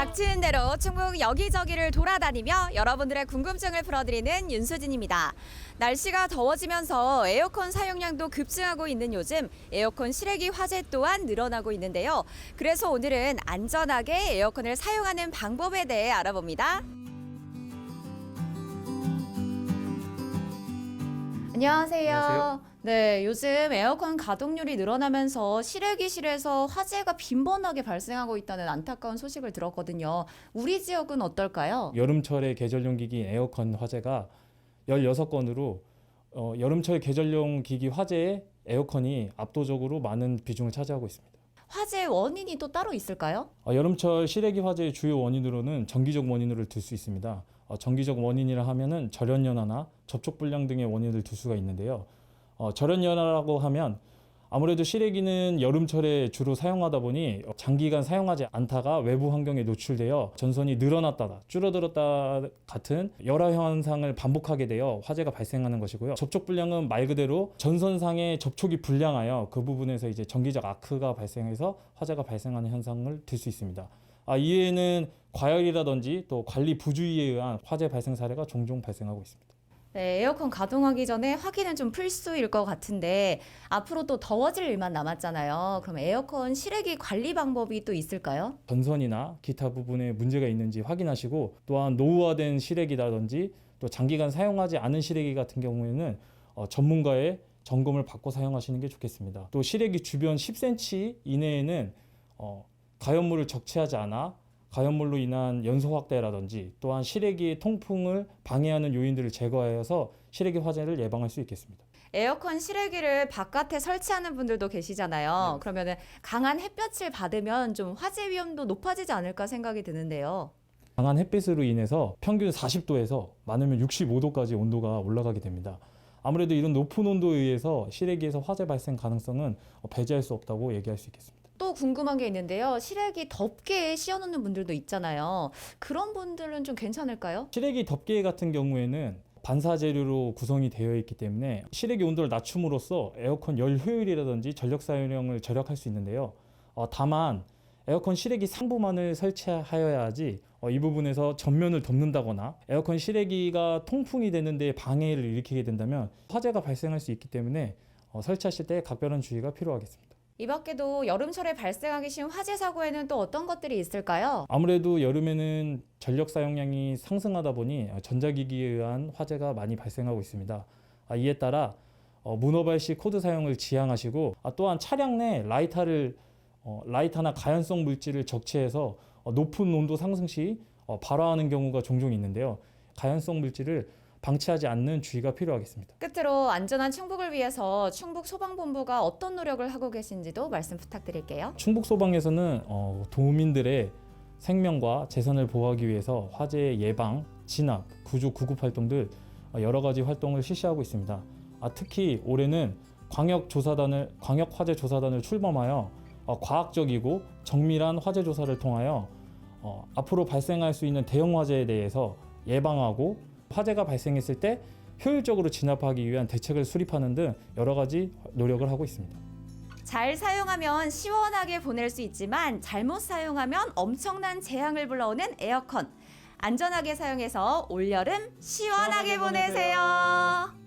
닥치는 대로 충북 여기저기를 돌아다니며 여러분들의 궁금증을 풀어드리는 윤수진입니다. 날씨가 더워지면서 에어컨 사용량도 급증하고 있는 요즘 에어컨 실외기 화재 또한 늘어나고 있는데요. 그래서 오늘은 안전하게 에어컨을 사용하는 방법에 대해 알아봅니다. 안녕하세요. 안녕하세요. 네, 요즘 에어컨 가동률이 늘어나면서 실외기실에서 화재가 빈번하게 발생하고 있다는 안타까운 소식을 들었거든요. 우리 지역은 어떨까요? 여름철에 계절용 기기 에어컨 화재가 16건으로 어, 여름철 계절용 기기 화재에 에어컨이 압도적으로 많은 비중을 차지하고 있습니다. 화재 원인이 또 따로 있을까요? 어, 여름철 실외기 화재의 주요 원인으로는 정기적 원인으로 들 수 있습니다. 어, 정기적 원인이라 하면은 절연연화나 접촉 불량 등의 원인을 들 수가 있는데요. 어, 절연연화라고 하면 아무래도 실외기는 여름철에 주로 사용하다 보니 장기간 사용하지 않다가 외부 환경에 노출되어 전선이 늘어났다가 줄어들었다 같은 열화 현상을 반복하게 되어 화재가 발생하는 것이고요. 접촉 불량은 말 그대로 전선상의 접촉이 불량하여 그 부분에서 이제 전기적 아크가 발생해서 화재가 발생하는 현상을 들 수 있습니다. 아, 이외에는 과열이라든지 또 관리 부주의에 의한 화재 발생 사례가 종종 발생하고 있습니다. 네, 에어컨 가동하기 전에 확인은 좀 필수일 것 같은데 앞으로 또 더워질 일만 남았잖아요. 그럼 에어컨 실외기 관리 방법이 또 있을까요? 전선이나 기타 부분에 문제가 있는지 확인하시고 또한 노후화된 실외기라든지 또 장기간 사용하지 않은 실외기 같은 경우에는 어, 전문가의 점검을 받고 사용하시는 게 좋겠습니다. 또 실외기 주변 10cm 이내에는 어, 가연물을 적치하지 않아 가연물로 인한 연소 확대라든지 또한 실외기의 통풍을 방해하는 요인들을 제거하여서 실외기 화재를 예방할 수 있겠습니다. 에어컨 실외기를 바깥에 설치하는 분들도 계시잖아요. 그러면은 강한 햇볕을 받으면 좀 화재 위험도 높아지지 않을까 생각이 드는데요. 강한 햇빛으로 인해서 평균 40도에서 많으면 65도까지 온도가 올라가게 됩니다. 아무래도 이런 높은 온도에 의해서 실외기에서 화재 발생 가능성은 배제할 수 없다고 얘기할 수 있겠습니다. 또 궁금한 게 있는데요. 실외기 덥게 씌워놓는 분들도 있잖아요. 그런 분들은 좀 괜찮을까요? 실외기 덮개 같은 경우에는 반사 재료로 구성이 되어 있기 때문에 실외기 온도를 낮춤으로써 에어컨 열 효율이라든지 전력 사용량을 절약할 수 있는데요. 어, 다만 에어컨 실외기 상부만을 설치하여야지 어, 이 부분에서 전면을 덮는다거나 에어컨 실외기가 통풍이 되는데 방해를 일으키게 된다면 화재가 발생할 수 있기 때문에 어, 설치하실 때 각별한 주의가 필요하겠습니다. 이 밖에도 여름철에 발생하기 쉬운 화재 사고에는 또 어떤 것들이 있을까요? 아무래도 여름에는 전력 사용량이 상승하다 보니 전자기기에 의한 화재가 많이 발생하고 있습니다. 아, 이에 따라 어, 문어발식 코드 사용을 지향하시고 아, 또한 차량 내 라이터를 어, 라이터나 가연성 물질을 적치해서 어, 높은 온도 상승 시 어, 발화하는 경우가 종종 있는데요. 가연성 물질을 방치하지 않는 주의가 필요하겠습니다. 끝으로 안전한 충북을 위해서 충북 소방본부가 어떤 노력을 하고 계신지도 말씀 부탁드릴게요. 충북 소방에서는 어, 도민들의 생명과 재산을 보호하기 위해서 화재 예방, 진압, 구조, 구급 활동들 어, 여러 가지 활동을 실시하고 있습니다. 아, 특히 올해는 광역 조사단을 광역 화재 조사단을 출범하여 어, 과학적이고 정밀한 화재 조사를 통하여 어, 앞으로 발생할 수 있는 대형 화재에 대해서 예방하고 화재가 발생했을 때 효율적으로 진압하기 위한 대책을 수립하는 등 여러 가지 노력을 하고 있습니다. 잘 사용하면 시원하게 보낼 수 있지만 잘못 사용하면 엄청난 재앙을 불러오는 에어컨. 안전하게 사용해서 올여름 시원하게 시원하게 보내세요. 보내세요.